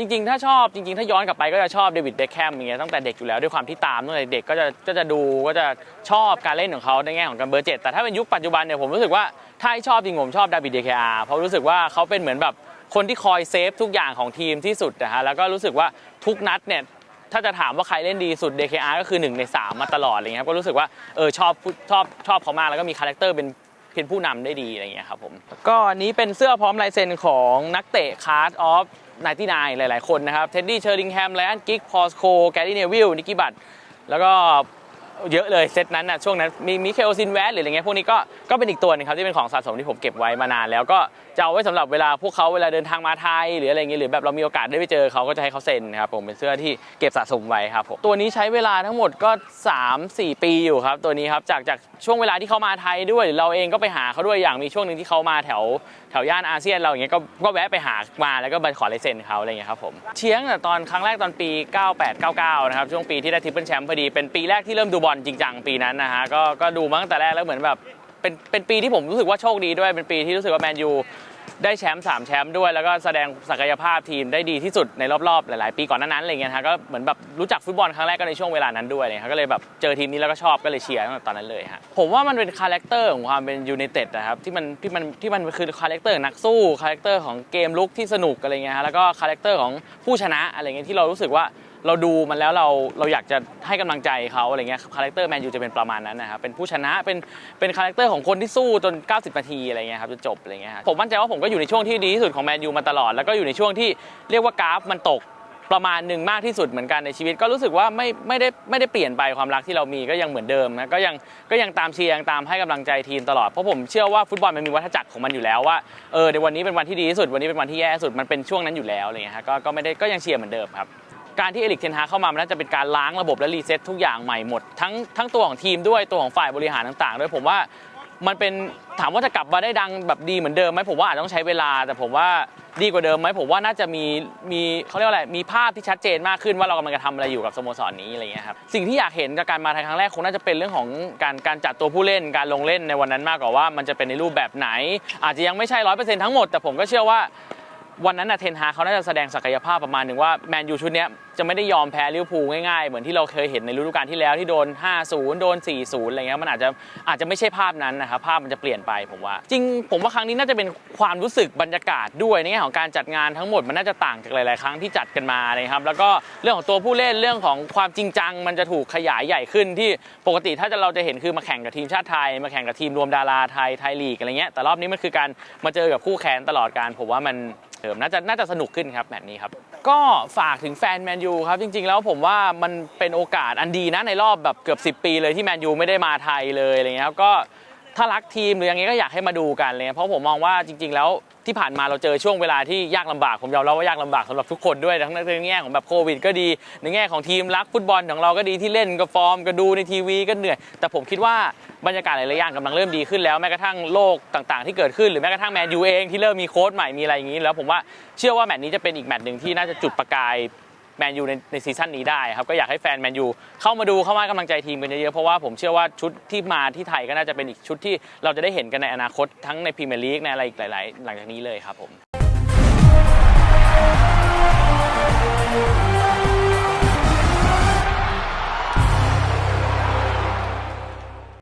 จริง ๆ ถ้าชอบจริง ๆ ถ้าย้อนกลับไปก็จะชอบเดวิดเบคแฮมอย่างเงี้ยตั้งแต่เด็กอยู่แล้วด้วยความที่ตามตั้งแต่เด็กก็จะก็จะดูก็จะชอบการเล่นของเขาในแง่ของการเบอร์เจ็ดแต่ถ้าเป็นยุคปัจจุบันเนี่ยผมรู้สึกว่าถ้าให้ชอบจริงผมชอบดาวิดเดคอาเพราะรู้สึกว่าเขาเป็นเหมือนแบบคนที่คอยเซฟทุกอย่างของทีมที่สุดนะฮะแล้วก็รู้สึกว่าทุกนัดเนี่ยถ้าจะถามว่าใครเล่นดีสุด DKR ก็คือ 1 ใน 3 มาตลอดอะไรเงี้ยครับก็รู้สึกว่าเออชอบชอบชอบเขามากแล้วก็มีคาแรคเตอร์เป็นเป็นผู้นำได้ดีอะไรอย่างเงี้ยครับผมก็อันนี้เป็นเสื้อพร้อมลายเซ็นของนักเตะคาร์ดออฟ 99 หลาย ๆ คนนะครับ เท็ดดี้ เชอริงแฮม ไลอันกิก พอสโค แกรี่ เนวิล นิกกี้ บัตแล้วก็ เยอะเลยเซตนั้นนะช่วงนั้นมีมิเคลซินแวสหรืออะไรเงี้ยพวกนี้ก็ก็เป็นอีกตัวหนึงครับที่เป็นของสะสมที่ผมเก็บไว้มานาน แล้วก็จะเอาไว้สำหรับเวลาพวกเขาเวลาเดินทางมาไทยหรืออะไรเงี้ยหรือแบบเรามีโอกาสได้ไปเจอเขาก็จะให้เขาเซ็นครับผมเป็นเสื้อที่เก็บสะสมไว้ครับผมตัวนี้ใช้เวลาทั้งหมดก็ 3-4 ปีอยู่ครับตัวนี้ครับจากจากช่วงเวลาที่เขามาไทยด้วยเราเองก็ไปหาเขาด้วยอย่างมีช่วงหนึ่งที่เขามาแถวแถวย่านอาเซียนเราอย่างเงี้ยก็ก็แวะไปหามาแล้วก็มาขอลายเซ็นเขาอะไรเงี้ยครับผมเชียงแต่ตอนครั้งแรกตอนปี 98 99 นะครับช่วงปีที่ได้ทริปเปิลแชมป์พอดีเป็นปีแรกที่เริ่มดูบอลจริงจังปีนั้นนะฮะก็ก็ดูมาตั้งแต่แรกแล้วเหมือนแบบเป็นเป็นปีที่ผมรู้สึกว่าโชคดีด้วยเป็นปีที่รู้สึกว่าแมนยูได้แชมป์สามแชมป์ด้วย แล้วก็แสดงศักยภาพทีมได้ดีที่สุดในรอบๆ หลาย ๆ ปีก่อนนั้นๆอะไรเงี้ยฮะก็เหมือนแบบรู้จักฟุตบอลครั้งแรกก็ในช่วงเวลานั้นด้วยเลยครับก็เลยแบบเจอทีมนี้แล้วก็ชอบก็เลยเชียร์ตั้งแต่ตอนนั้นเลยฮะผมว่ามันเป็นคาแรคเตอร์ของความเป็นยูไนเต็ดนะครับที่มันที่มันที่มันคือคาแรคเตอร์นักสู้คาแรคเตอร์ของเกมลุกที่สนุกอะไรเงี้ยฮะแล้วก็คาแรคเตอร์ของผู้ชนะอะไรเงี้ยที่เรารู้สึกว่า เราดูมันแล้วเราเราอยากจะให้กำลังใจเขาอะไรเงี้ยคาแรคเตอร์แมนยูจะเป็นประมาณนั้นนะครับเป็นผู้ชนะเป็นเป็นคาแรคเตอร์ของคนที่สู้จน 90 นาทีอะไรเงี้ยครับจนจบอะไรเงี้ยผมมั่นใจว่าผมก็อยู่ในช่วงที่ดีที่สุดของแมนยูมาตลอดแล้วก็อยู่ในช่วงที่เรียกว่ากราฟมันตกประมาณหนึ่งมากที่สุดเหมือนกันในชีวิต ก็รู้สึกว่าไม่ไม่ได้ไม่ได้เปลี่ยนไปความรักที่เรามีก็ยังเหมือนเดิมนะก็ยังก็ยังตามเชียร์ยังตามให้กำลังใจทีมตลอดเพราะผมเชื่อว่าฟุตบอลมันมีวัฏจักรของมันอยู่แล้วว่าเออในวันนี้เป็นวันที่ดีที่สุดวันนี้เป็นวันที่แย่สุดมันเป็นช่วงนั้นอยู่แล้วอะไรเงี้ยฮะก็ก็ไม่ได้ก็ยังเชียร์เหมือนเดิมครับ การที่เอริกเทนฮาเข้ามา มันน่าจะเป็นการล้างระบบและรีเซ็ตทุกอย่างใหม่หมด ทั้งทั้งตัวของทีมด้วยตัวของฝ่ายบริหารต่างๆด้วยผมว่ามันเป็นถามว่าจะกลับมาได้ดังแบบดีเหมือนเดิมไหมผมว่าอาจจะต้องใช้เวลา แต่ผมว่าดีกว่าเดิมไหมผมว่าน่าจะมีมีเขาเรียกว่าอะไรมีภาพที่ชัดเจนมากขึ้นว่าเรากำลังจะทำอะไรอยู่กับสโมสรนี้อะไรเงี้ยครับสิ่งที่อยากเห็นจากการมาไทยครั้งแรกคงน่าจะเป็นเรื่องของการการจัดตัวผู้เล่นการลงเล่นในวันนั้นมากกว่าว่า มันจะเป็นในรูปแบบไหน อาจจะยังไม่ใช่ร้อยเปอร์เซ็นต์ทั้งหมดแต่ผมก็เชื่อว่า วันนั้นนะเทนฮาเขาน่าจะแสดงศักยภาพประมาณหนึ่งว่าแมนยูชุดนี้จะไม่ได้ยอมแพ้ลิเวอร์พูลง่ายๆ เหมือนที่เราเคยเห็นในฤดูกาลที่แล้วที่โดน 5-0 โดน 4-0 อะไรเงี้ยมันอาจจะอาจจะไม่ใช่ภาพนั้นนะครับภาพมันจะเปลี่ยนไปผมว่า จริงผมว่าครั้งนี้น่าจะเป็นความรู้สึกบรรยากาศด้วยในแง่ของการจัดงานทั้งหมดมันน่าจะต่างจากหลายๆ ครั้งที่จัดกันมาเลยครับแล้วก็เรื่องของตัวผู้เล่นเรื่องของความจริงจัง มันจะถูกขยายใหญ่ขึ้นที่ปกติถ้าจะเราจะเห็นคือมาแข่งกับทีมชาติไทย มาแข่งกับทีมรวมดาราไทยไทยลีกอะไรเงี้ยแต่รอบนี้มันคือการมาเจอกับคู่แข่งตลอดการผมว่ามัน เดิมน่าจะน่าจะสนุกขึ้นครับแมตช์นี้ครับก็ฝากถึงแฟนแมนยูครับจริง ๆ แล้วผมว่ามันเป็นโอกาสอันดีนะในรอบแบบเกือบ 10 ปีเลยที่แมนยูไม่ได้มาไทยเลยอะไรเงี้ยครับก็ ถ้ารักทีมหรืออย่างเงี้ยก็อยากให้มาดูกันเลย เพราะผมมองว่าจริง ๆ แล้วที่ผ่านมาเราเจอช่วงเวลาที่ยากลำบากผมยอมรับว่ายากลำบากสำหรับทุกคนด้วยทั้งในแง่ของแบบโควิด ก็ดี ในแง่ของทีมรักฟุตบอลของเราก็ดีที่เล่นก็ฟอร์มก็ดูในทีวีก็เหนื่อย แต่ผมคิดว่าบรรยากาศหลายๆอย่างกำลังเริ่มดีขึ้นแล้วแม้กระทั่งโลกต่างๆ ที่เกิดขึ้นหรือแม้กระทั่งแมนยูเองที่เริ่มมีโค้ชใหม่มีอะไรอย่างนี้แล้วผมว่าเชื่อว่าแมตช์นี้จะเป็นอีกแมตช์หนึ่งที่น่าจะจุดประกาย แมนยูในในซีซั่นนี้ได้ครับก็อยากให้แฟนแมนยูเข้ามาดูเข้ามาให้กำลังใจทีมกันเยอะๆเพราะว่าผมเชื่อว่าชุดที่มาที่ไทยก็น่าจะเป็นอีกชุดที่เราจะได้เห็นกันในอนาคตทั้งในพรีเมียร์ลีกในอะไรอีกหลาย ๆ หลังจากนี้เลยครับผม